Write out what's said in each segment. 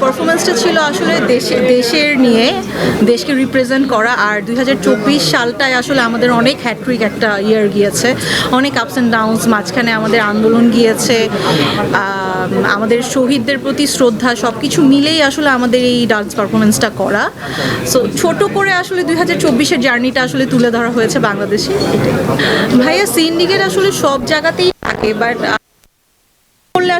পারফরমেন্সটা ছিল আসলে দেশে দেশের নিয়ে, দেশকে রিপ্রেজেন্ট করা। আর দুই হাজার চব্বিশ সালটায় আসলে আমাদের অনেক হ্যাট্রিক একটা ইয়ার গিয়েছে। অনেক আপস অ্যান্ড ডাউনস মাঝখানে আমাদের আন্দোলন গিয়েছে। আমাদের শহীদদের প্রতি শ্রদ্ধা সব কিছু মিলেই আসলে আমাদের এই ডান্স পারফরমেন্সটা করা। সো ছোট করে আসলে দুই হাজার চব্বিশের জার্নিটা আসলে তুলে ধরা হয়েছে বাংলাদেশে। ভাইয়া সিন্ডিকেট আসলে সব জায়গাতেই থাকে বাট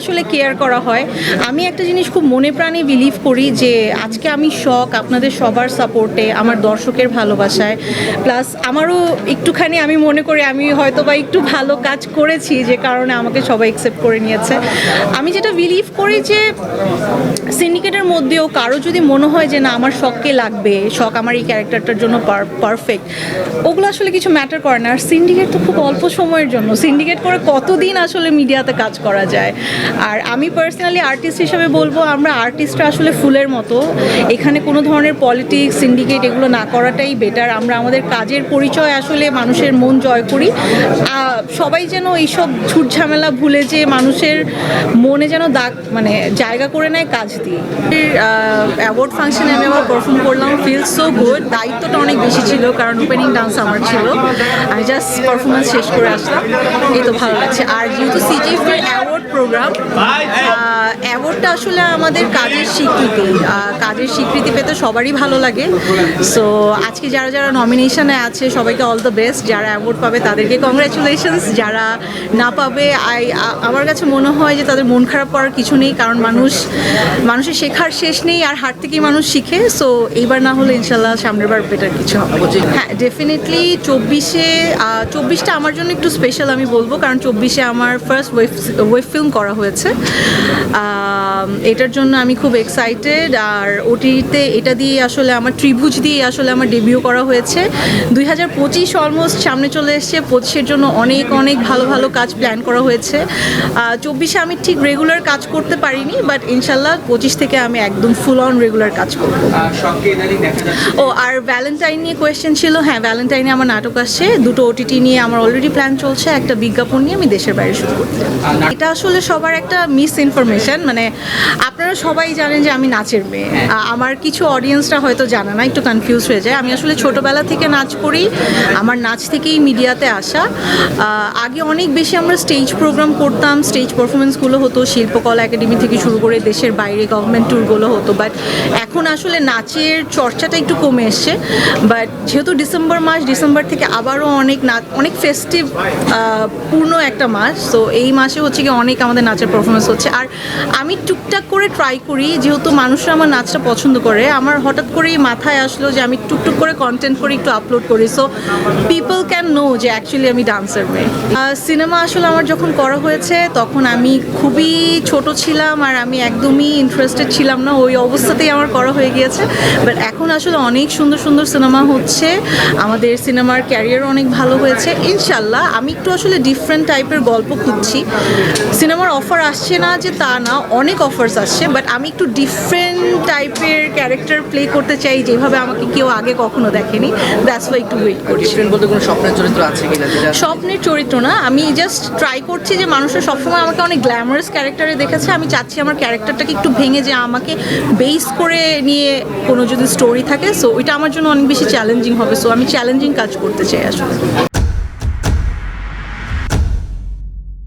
আসলে কেয়ার করা হয়। আমি একটা জিনিস খুব মনে প্রাণে বিলিভ করি যে আজকে আমি শখ আপনাদের সবার সাপোর্টে আমার দর্শকের ভালোবাসায়। প্লাস আমারও একটুখানি আমি মনে করি আমি হয়তো বা একটু ভালো কাজ করেছি যে কারণে আমাকে সবাই অ্যাকসেপ্ট করে নিয়েছে। আমি যেটা বিলিভ করি যে সিন্ডিকেটের মধ্যেও কারও যদি মনে হয় যে না, আমার শখকে লাগবে শখ আমার এই ক্যারেক্টারটার জন্য পারফেক্ট ওগুলো আসলে কিছু ম্যাটার করে না। আর সিন্ডিকেট তো খুব অল্প সময়ের জন্য। সিন্ডিকেট করে কতদিন আসলে মিডিয়াতে কাজ করা যায়? আর আমি পার্সোনালি আর্টিস্ট হিসেবে বলব, আমরা আর্টিস্টরা আসলে ফুলের মতো। এখানে কোনো ধরনের পলিটিক্স সিন্ডিকেট এগুলো না করাটাই বেটার আমরা আমাদের কাজের পরিচয় আসলে মানুষের মন জয় করি। সবাই যেন এইসব ছুট ঝামেলা ভুলে যে মানুষের মনে যেন দাগ মানে জায়গা করে নেয় কাজ দিয়ে। অ্যাওয়ার্ড ফাংশনে আমি আবার পারফর্ম করলাম ফিল সো গুড দায়িত্বটা অনেক বেশি ছিল, কারণ ওপেনিং ডান্স আমার ছিল। আমি জাস্ট পারফরমেন্স শেষ করে আসলাম। এই তো ভালো লাগছে। আর যেহেতু সিজিএফ অ্যাওয়ার্ড প্রোগ্রাম ভাই অ্যাওয়ার্ডটা আসলে আমাদের কাজের স্বীকৃতি কাজের স্বীকৃতি পেতে সবারই ভালো লাগে। সো আজকে যারা যারা নমিনেশনে আছে সবাইকে অল দ্য বেস্ট যারা অ্যাওয়ার্ড পাবে তাদেরকে কংগ্রাচুলেশনস যারা না পাবে আই আমার কাছে মনে হয় যে তাদের মন খারাপ করার কিছু নেই কারণ মানুষ মানুষের শেখার শেষ নেই আর হার থেকেই মানুষ শিখে। সো এইবার না হলে ইনশাল্লাহ সামনের বার বেটার কিছু হবে। হ্যাঁ ডেফিনেটলি চব্বিশে চব্বিশটা আমার জন্য একটু স্পেশাল আমি বলব কারণ চব্বিশে আমার ফার্স্ট ওয়েব ওয়েব ফিল্ম করা হয়েছে। এটার জন্য আমি খুব এক্সাইটেড আর ওটিতে এটা দিয়ে আসলে আমার ত্রিভুজ দিয়ে আসলে আমার ডেবিউ করা হয়েছে। দুই হাজার পঁচিশ অলমোস্ট সামনে চলে এসছে পঁচিশের জন্য অনেক অনেক ভালো ভালো কাজ প্ল্যান করা হয়েছে। চব্বিশে আমি ঠিক রেগুলার কাজ করতে পারিনি বাট ইনশাল্লাহ পঁচিশ থেকে আমি একদম ফুল অন রেগুলার কাজ করব। ও আর ভ্যালেন্টাইন নিয়ে কোয়েশ্চেন ছিল হ্যাঁ ভ্যালেন্টাইনে আমার নাটক আসছে। দুটো ওটিটি নিয়ে আমার অলরেডি প্ল্যান চলছে একটা বিজ্ঞাপন নিয়ে আমি দেশের বাইরে শুট করতে। এটা আসলে সবার একটা মিস ইনফরমেশন মানে আপনারা সবাই জানেন যে আমি নাচের মেয়ে। আমার কিছু অডিয়েন্সরা হয়তো জানে না একটু কনফিউজ হয়ে যায়। আমি আসলে ছোটবেলা থেকে নাচ করি আমার নাচ থেকেই মিডিয়াতে আসা। আগে অনেক বেশি আমরা স্টেজ প্রোগ্রাম করতাম স্টেজ পারফরমেন্সগুলো হতো শিল্পকলা একাডেমি থেকে শুরু করে দেশের বাইরে গভর্নমেন্ট ট্যুরগুলো হতো। বাট এখন আসলে নাচের চর্চাটা একটু কমে এসছে। বাট যেহেতু ডিসেম্বর মাস ডিসেম্বর থেকে আবারও অনেক নাচ অনেক ফেস্টিভ পূর্ণ একটা মাস। তো এই মাসে হচ্ছে কি অনেক আমাদের নাচের পারফরমেন্স হচ্ছে। আর আমি টুকটাক করে ট্রাই করি, যেহেতু মানুষরা আমার নাচটা পছন্দ করে, আমার হঠাৎ করেই মাথায় আসলো যে আমি টুকটুক করে কন্টেন্ট করে একটু আপলোড করি। সো পিপল ক্যান নো যে অ্যাকচুয়ালি আমি ডান্সার মেয়ে। সিনেমা আসলে আমার যখন করা হয়েছে, তখন আমি খুবই ছোট ছিলাম আর আমি একদমই ইন্টারেস্টেড ছিলাম না, ওই অবস্থাতেই আমার করা হয়ে গিয়েছে। বাট এখন আসলে অনেক সুন্দর সুন্দর সিনেমা হচ্ছে, আমাদের সিনেমার ক্যারিয়ার অনেক ভালো হয়েছে। ইনশাল্লাহ আমি একটু আসলে ডিফারেন্ট টাইপের গল্প খুঁজছি। সিনেমার অফার আসছে না যে তা না, অনেক অফার্স আসছে বাট আমি একটু ডিফারেন্ট টাইপের ক্যারেক্টার প্লে করতে চাই যেভাবে আমাকে কেউ আগে কখনো দেখেনি। দ্যাটস ওয়াই একটু ওয়েট করছি। বলতে কোনো স্বপ্নের চরিত্র আছে কিনা স্বপ্নের চরিত্র না আমি জাস্ট ট্রাই করছি যে মানুষের সবসময় আমাকে অনেক গ্ল্যামারাস ক্যারেক্টারে দেখেছে আমি চাচ্ছি আমার ক্যারেক্টারটাকে একটু ভেঙে যে আমাকে বেস করে নিয়ে কোনো যদি স্টোরি থাকে সো ওইটা আমার জন্য অনেক বেশি চ্যালেঞ্জিং হবে সো আমি চ্যালেঞ্জিং কাজ করতে চাই আসলে।